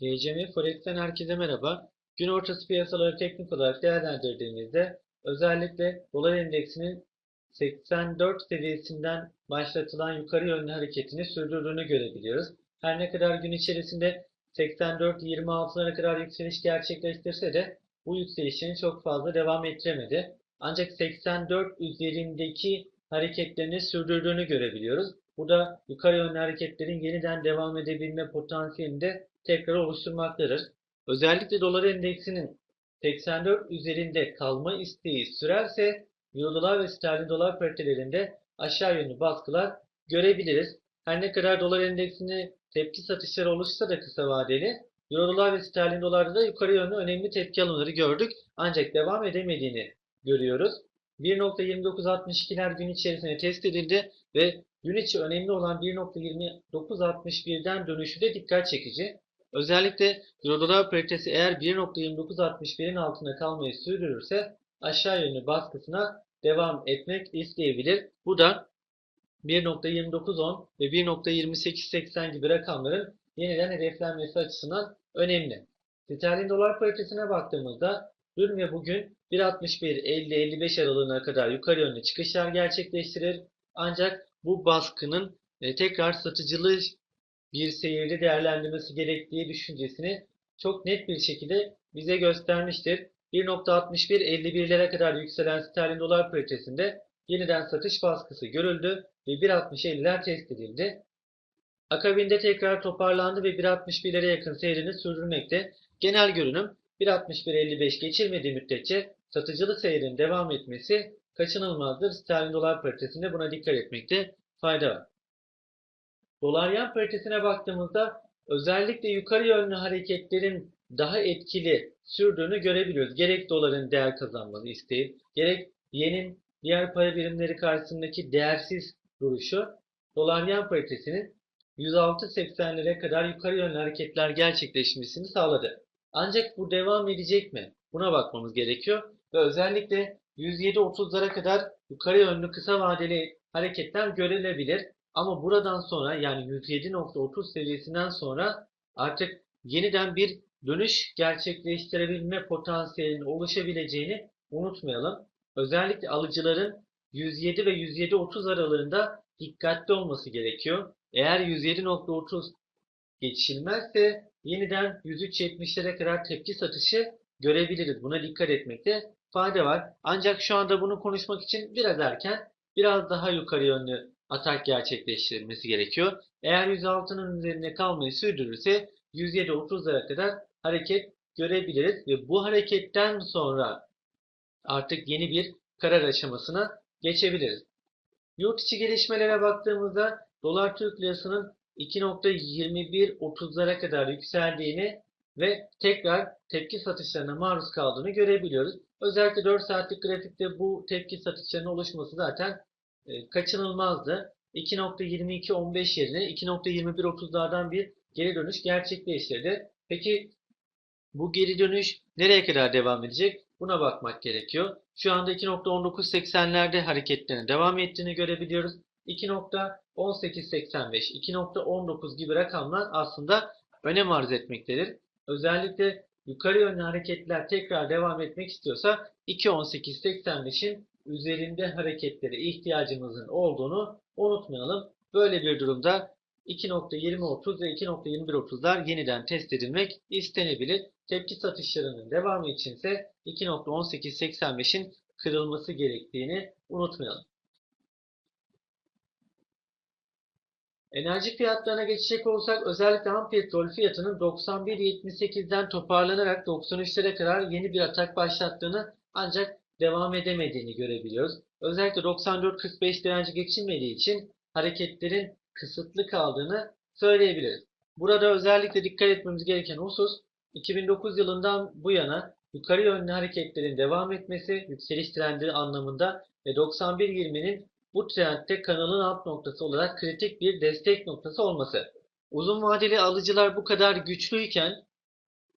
DCM Forex'ten herkese merhaba. Gün ortası piyasaları teknik olarak değerlendirdiğimizde özellikle dolar endeksinin 84 seviyesinden başlatılan yukarı yönlü hareketini sürdürdüğünü görebiliyoruz. Her ne kadar gün içerisinde 84-26'lara kadar yükseliş gerçekleştirse de bu yükselişini çok fazla devam ettiremedi. Ancak 84 üzerindeki hareketlerini sürdürdüğünü görebiliyoruz. Bu da yukarı yönlü hareketlerin yeniden devam edebilme potansiyelini de tekrar oluşturmaktadır. Özellikle dolar endeksinin 84 üzerinde kalma isteği sürerse Euro dolar ve sterlin dolar paritelerinde aşağı yönlü baskılar görebiliriz. Her ne kadar dolar endeksine tepki satışları oluşsa da kısa vadeli Euro dolar ve sterlin dolarda da yukarı yönlü önemli tepki alımları gördük. Ancak devam edemediğini görüyoruz. 1.2962'ler gün içerisinde test edildi ve gün içi önemli olan 1.2961'den dönüşü de dikkat çekici. Özellikle Euro dolar paritesi eğer 1.2961'in altında kalmayı sürdürürse aşağı yönlü baskısına devam etmek isteyebilir. Bu da 1.2910 ve 1.2880 gibi rakamların yeniden hedeflenmesi açısından önemli. Sterlin dolar paritesine baktığımızda dün ve bugün 1.61-50-55 aralığına kadar yukarı yönlü çıkışlar gerçekleştirir. Ancak bu baskının e, tekrar satıcılı bir seyirde değerlendirmesi gerektiği düşüncesini çok net bir şekilde bize göstermiştir. 1.61-51'lere kadar yükselen sterlin dolar paritesinde yeniden satış baskısı görüldü ve 1.60-50'ler test edildi. Akabinde tekrar toparlandı ve 1.61'lere yakın seyrini sürdürmekte. Genel görünüm 1.61-55 geçilmediği müddetçe satıcılı seyrin devam etmesi kaçınılmazdır. Sterlin dolar paritesinde buna dikkat etmekte fayda var. Dolar yen paritesine baktığımızda özellikle yukarı yönlü hareketlerin daha etkili sürdüğünü görebiliyoruz. Gerek doların değer kazanması isteği, gerek yenin diğer para birimleri karşısındaki değersiz duruşu dolar yen paritesinin 106.80'lere kadar yukarı yönlü hareketler gerçekleşmesini sağladı. Ancak bu devam edecek mi? Buna bakmamız gerekiyor ve özellikle 107.30'lara kadar yukarı yönlü kısa vadeli hareketler görülebilir. Ama buradan sonra yani 107.30 seviyesinden sonra artık yeniden bir dönüş gerçekleştirebilme potansiyelinin oluşabileceğini unutmayalım. Özellikle alıcıların 107 ve 107.30 aralığında dikkatli olması gerekiyor. Eğer 107.30 geçilmezse yeniden 103.70'lere kadar tepki satışı görebiliriz. Buna dikkat etmekte fayda var. Ancak şu anda bunu konuşmak için biraz erken, biraz daha yukarı yönlü atak gerçekleştirilmesi gerekiyor. Eğer 106'nın üzerinde kalmayı sürdürürse 107.30'lara kadar hareket görebiliriz ve bu hareketten sonra artık yeni bir karar aşamasına geçebiliriz. Yurt içi gelişmelere baktığımızda dolar Türk lirasının 2.21.30'lara kadar yükseldiğini ve tekrar tepki satışlarına maruz kaldığını görebiliyoruz. Özellikle 4 saatlik grafikte bu tepki satışlarının oluşması zaten kaçınılmazdı. 2.22.15 yerine 2.21.30'lardan bir geri dönüş gerçekleştirdi. Peki bu geri dönüş nereye kadar devam edecek? Buna bakmak gerekiyor. Şu anda 2.1980'lerde hareketlerin devam ettiğini görebiliyoruz. 2.1885, 2.19 gibi rakamlar aslında önem arz etmektedir. Özellikle yukarı yönlü hareketler tekrar devam etmek istiyorsa 2.1885'in üzerinde hareketlere ihtiyacımızın olduğunu unutmayalım. Böyle bir durumda 2.20.30 ve 2.21.30'lar yeniden test edilmek istenebilir. Tepki satışlarının devamı içinse 2.1885'in kırılması gerektiğini unutmayalım. Enerji fiyatlarına geçecek olursak özellikle ham petrol fiyatının 91.78'den toparlanarak 93'lere kadar yeni bir atak başlattığını ancak devam edemediğini görebiliyoruz. Özellikle 94.45 direnci geçilmediği için hareketlerin kısıtlı kaldığını söyleyebiliriz. Burada özellikle dikkat etmemiz gereken husus 2009 yılından bu yana yukarı yönlü hareketlerin devam etmesi, yükseliş trendi anlamında ve 91.20'nin bu trendde kanalın alt noktası olarak kritik bir destek noktası olması. Uzun vadeli alıcılar bu kadar güçlüyken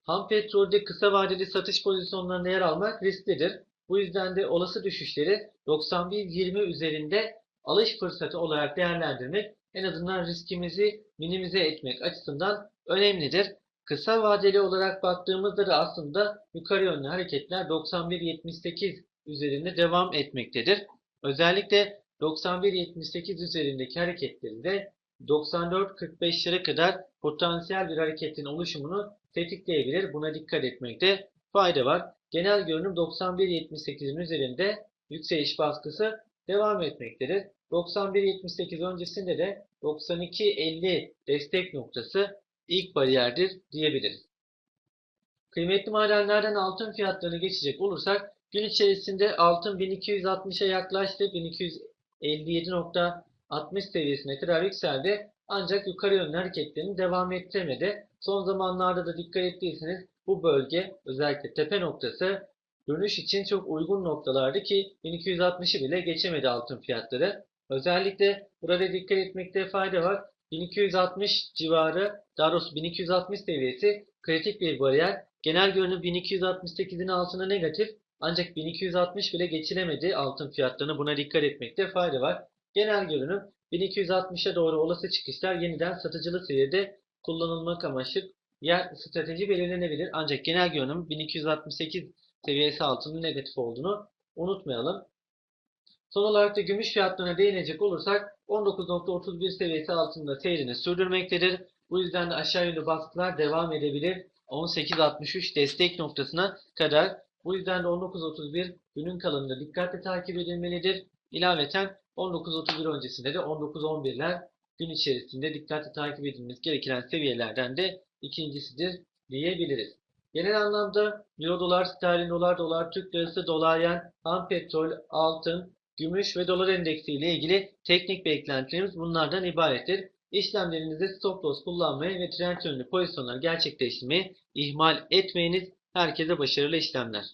ham petrolde kısa vadeli satış pozisyonlarında yer almak risklidir. Bu yüzden de olası düşüşleri 91.20 üzerinde alış fırsatı olarak değerlendirmek en azından riskimizi minimize etmek açısından önemlidir. Kısa vadeli olarak baktığımızda da aslında yukarı yönlü hareketler 91.78 üzerinde devam etmektedir. Özellikle 91.78 üzerindeki hareketlerinde 94.45'lere kadar potansiyel bir hareketin oluşumunu tetikleyebilir. Buna dikkat etmekte fayda var. Genel görünüm 91.78'in üzerinde yükseliş baskısı devam etmektedir. 91.78 öncesinde de 92.50 destek noktası ilk bariyerdir diyebiliriz. Kıymetli madenlerden altın fiyatlarını geçecek olursak gün içerisinde altın 1260'a yaklaştı. 1257.60 seviyesine kadar yükseldi. Ancak yukarı yönlü hareketlerini devam ettiremedi. Son zamanlarda da dikkat ettiyseniz bu bölge özellikle tepe noktası dönüş için çok uygun noktalardı ki 1260'ı bile geçemedi altın fiyatları. Özellikle burada dikkat etmekte fayda var. 1260 civarı, daha doğrusu 1260 seviyesi kritik bir bariyer. Genel görünüm 1268'in altına negatif ancak 1260 bile geçilemedi altın fiyatlarını buna dikkat etmekte fayda var. Genel görünüm 1260'a doğru olası çıkışlar yeniden satıcılı seyirde kullanılmak amaçlı yer strateji belirlenebilir. Ancak genel görünüm 1268 seviyesi altının negatif olduğunu unutmayalım. Son olarak da gümüş fiyatlarına değinecek olursak 19.31 seviyesi altında seyrini sürdürmektedir. Bu yüzden de aşağı yönlü baskılar devam edebilir. 18.63 destek noktasına kadar. Bu yüzden de 19.31 günün kalanında dikkatle takip edilmelidir. İlaveten 19.31 öncesinde de 19.11'ler gün içerisinde dikkatle takip edilmesi gereken seviyelerden de ikincisidir diyebiliriz. Genel anlamda Euro dolar, sterlin dolar, dolar Türk lirası, dolar yen, ham petrol, altın, gümüş ve dolar endeksi ile ilgili teknik beklentilerimiz bunlardan ibarettir. İşlemlerinizde stop loss kullanmayı ve trend yönlü pozisyonlar gerçekleştirmeyi ihmal etmeyiniz. Herkese başarılı işlemler.